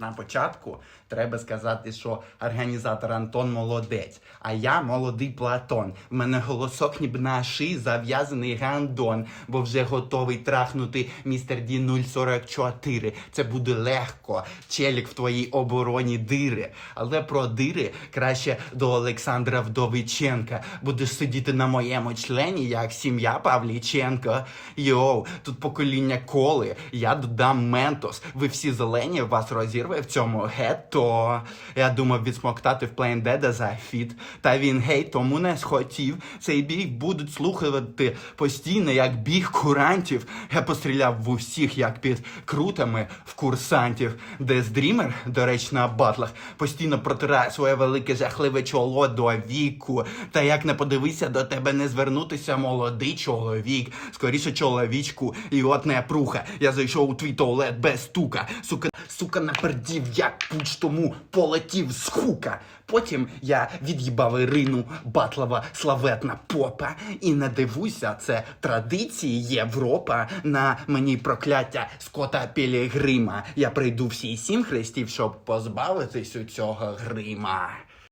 На початку треба сказати, що організатор Антон молодець, а я молодий Платон. В мене голосок ніби на шиї зав'язаний гандон, бо вже готовий трахнути містер Ді 044. Це буде легко. Челік в твоїй обороні дири. Але про дири краще до Олександра Вдовиченка. Будеш сидіти на моєму члені, як сім'я Павліченко. Йоу, тут покоління коли. Я додам ментос. Ви всі зелені, вас розірве в цьому гетто. Я думав відсмоктати в Plain Dead за фіт. Та він гей, тому не схотів. Цей біг будуть слухати постійно, як біг курантів. Я постріляв в усіх, як під крутами в курсантів. Дрімер, до речі, на батлах, постійно протирає своє велике жахливе чоло до віку. Та як не подивися, до тебе не звернутися молодий чоловік. Скоріше чоловічку, і от не пруха. Я зайшов у твій туалет без стука. Сука, сука, напердів, як пуч тому полетів з хука. Потім я від'їбав Ірину Батлова славетна попа. І не дивуйся, це традиції Європа. На мені прокляття Скота Пілігрима. Я прийду всі сім хрестів, щоб позбавитись у цього грима.